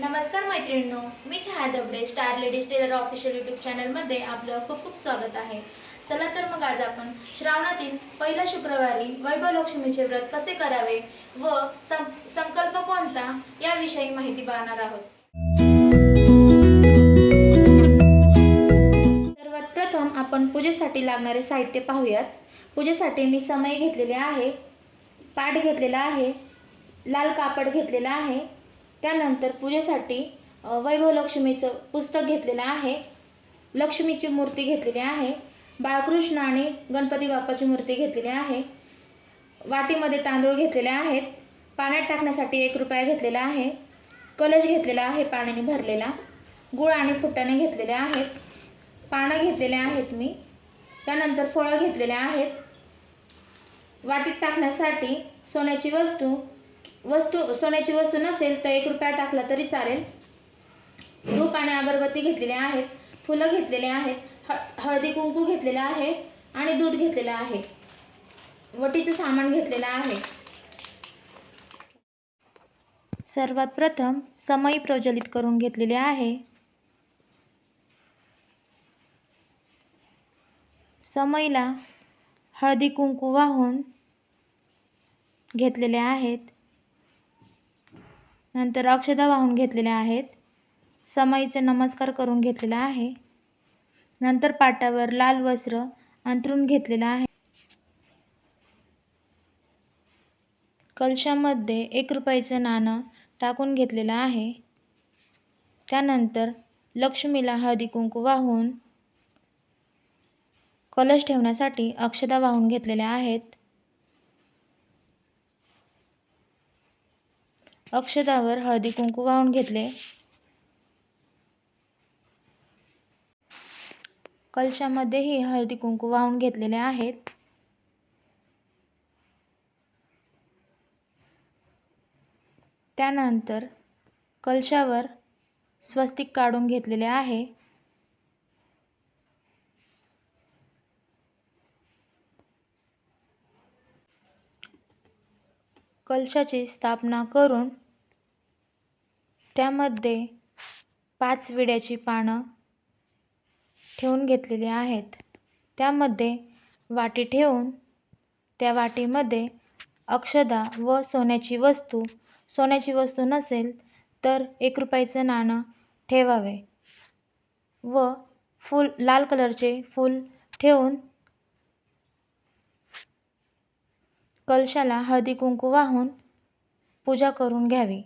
नमस्कार मैत्रिणींनो मी Chhaya Dabade star ladies tailor official YouTube चॅनलमध्ये आपलं खूप खूप स्वागत आहे. चला तर मग आज आपण श्रावणातील पहिल्या शुक्रवारी वैभव लक्ष्मीचे व्रत कसे करावे व सं- संकल्प कोणता याविषयी माहिती पाहणार आहोत. सर्वात प्रथम आपण पूजेसाठी लागणारे साहित्य पाहूयात. पूजेसाठी मी समय घेतलेले आहे पाठ घेतलेला आहे लाल कापड घेतलेला आहे त्यानंतर पूजेसाठी वैभवलक्ष्मीचं वैभव लक्ष्मीचं पुस्तक घेतलेलं आहे. लक्ष्मीची मूर्ती घेतलेली आहे. बाळकृष्ण आणि गणपती बाप्पाची मूर्ती घेतलेली आहे. वाटीमध्ये तांदूळ घेतलेले आहेत. पाण्यात टाकण्यासाठी एक रुपया घेतलेला आहे. कलश घेतलेला आहे पाण्याने भरलेला. गुळ आणि फुटाणे घेतलेले आहेत. पानं घेतलेले आहेत मी. त्यानंतर फळं घेतलेले आहेत. वाटीत टाकण्यासाठी सोन्याची वस्तू वस्तू सोन्याची वस्तू नसेल तर एक रुपया टाकला तरी चालेल. धूप आणि अगरबत्ती घेतलेले आहेत फुलं घेतलेले आहेत हळदी कुंकू घेतलेलं आहे आणि दूध घेतलेलं आहे. वटीचं सामान घेतलेलं आहे. सर्वात प्रथम समई प्रज्वलित करून घेतलेले आहे. समईला हळदी कुंकू वाहून घेतलेले आहेत. नंतर अक्षदा वाहून घेतलेल्या आहेत. समईचे नमस्कार करून घेतलेला आहे. नंतर पाटावर लाल वस्त्र अंथरून घेतलेलं आहे. कलशामध्ये एक रुपयाचं नाणं टाकून घेतलेलं आहे. त्यानंतर लक्ष्मीला हळदी कुंकू वाहून कलश ठेवण्यासाठी अक्षदा वाहून घेतलेल्या आहेत. अक्षदावर हळदी कुंकू वाहून घेतले. कलशामध्येही हळदी कुंकू वाहून घेतलेले आहेत. त्यानंतर कलशावर स्वस्तिक काढून घेतलेले आहे. कलशाची स्थापना करून त्यामध्ये पाच विड्याची पानं ठेवून घेतलेली आहेत. त्यामध्ये वाटी ठेवून त्या वाटीमध्ये अक्षदा व सोन्याची वस्तू सोन्याची वस्तू नसेल तर एक रुपयाचं नाणं ठेवावे व फूल लाल कलरचे फूल ठेवून कलशाला हळदी कुंकू वाहून पूजा करून घ्यावी.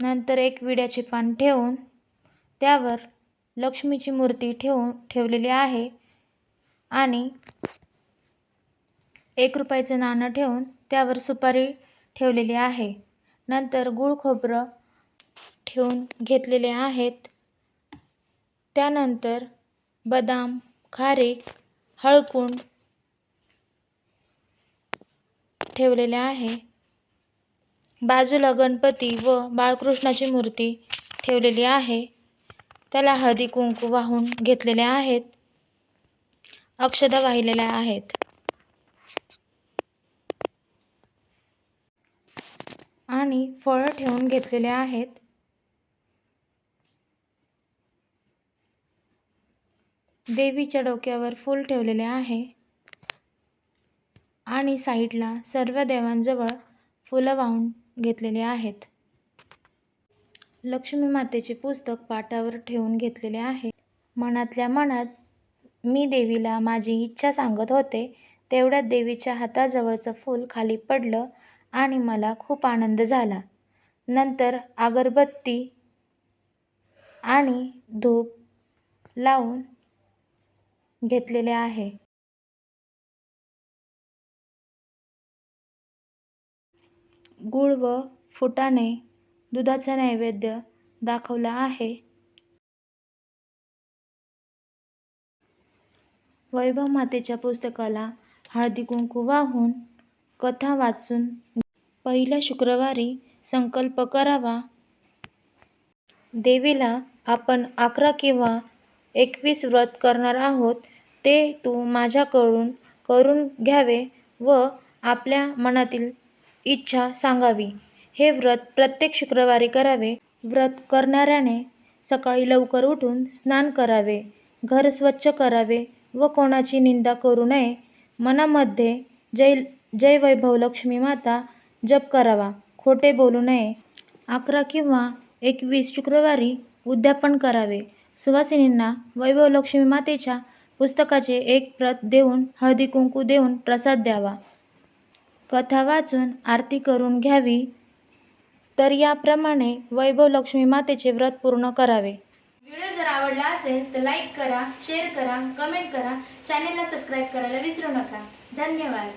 नंतर एक विड्याचे पान ठेवून त्यावर लक्ष्मीची मूर्ती ठेवून ठेवलेली आहे आणि एक रुपयाचं नाणं ठेवून त्यावर सुपारी ठेवलेली आहे. नंतर गुळ खोबरं ठेवून घेतलेले आहेत. त्यानंतर बदाम खारीक हळकुंड ठेवलेले आहे. बाजूला गणपती व बाळकृष्णाची मूर्ती ठेवलेली आहे. त्याला हळदी कुंकू वाहून घेतलेले आहेत. अक्षदा वाहिलेल्या आहेत. आणि फळं ठेवून घेतलेले आहेत. देवीच्या डोक्यावर फूल ठेवलेले आहे. आणि साईडला सर्व देवांजवळ फुलं वाहून घेतलेले आहेत. लक्ष्मी मातेचे पुस्तक पाटावर ठेवून घेतलेले आहे. मनातल्या मनात मी देवीला माझी इच्छा सांगत होते तेवढ्यात देवीच्या हाताजवळचं फूल खाली पडलं आणि मला खूप आनंद झाला. नंतर अगरबत्ती आणि धूप लावून घेतलेले आहे. गूळ व फुटाणे दुधाचा नैवेद्य दाखवला आहे. वैभव मातेच्या पुस्तकाला हळदी कुंकू वाहून कथा वाचून पहिल्या शुक्रवारी संकल्प करावा. देवीला आपण अकरा किंवा एकवीस व्रत करणार आहोत ते तू माझ्याकडून करून घ्यावे व आपल्या मनातील इच्छा सांगावी. हे व्रत प्रत्येक शुक्रवारी करावे. व्रत करणाऱ्याने सकाळी लवकर उठून स्नान करावे घर स्वच्छ करावे व कोणाची निंदा करू नये. मनामध्ये जय जय वैभव लक्ष्मी माता जप करावा खोटे बोलू नये. अकरा किंवा एकवीस शुक्रवारी उद्यापन करावे. सुवासिनींना वैभव लक्ष्मी मातेच्या पुस्तकाचे एक प्रत देऊन हळदी कुंकू देऊन प्रसाद द्यावा. कथा वाचून आरती करून घ्यावी तर याप्रमाणे वैभव लक्ष्मी मातेचे व्रत पूर्ण करावे. व्हिडिओ जर आवडला असेल तर लाईक करा शेअर करा कमेंट करा. चॅनेलला सबस्क्राईब करायला विसरू नका. धन्यवाद.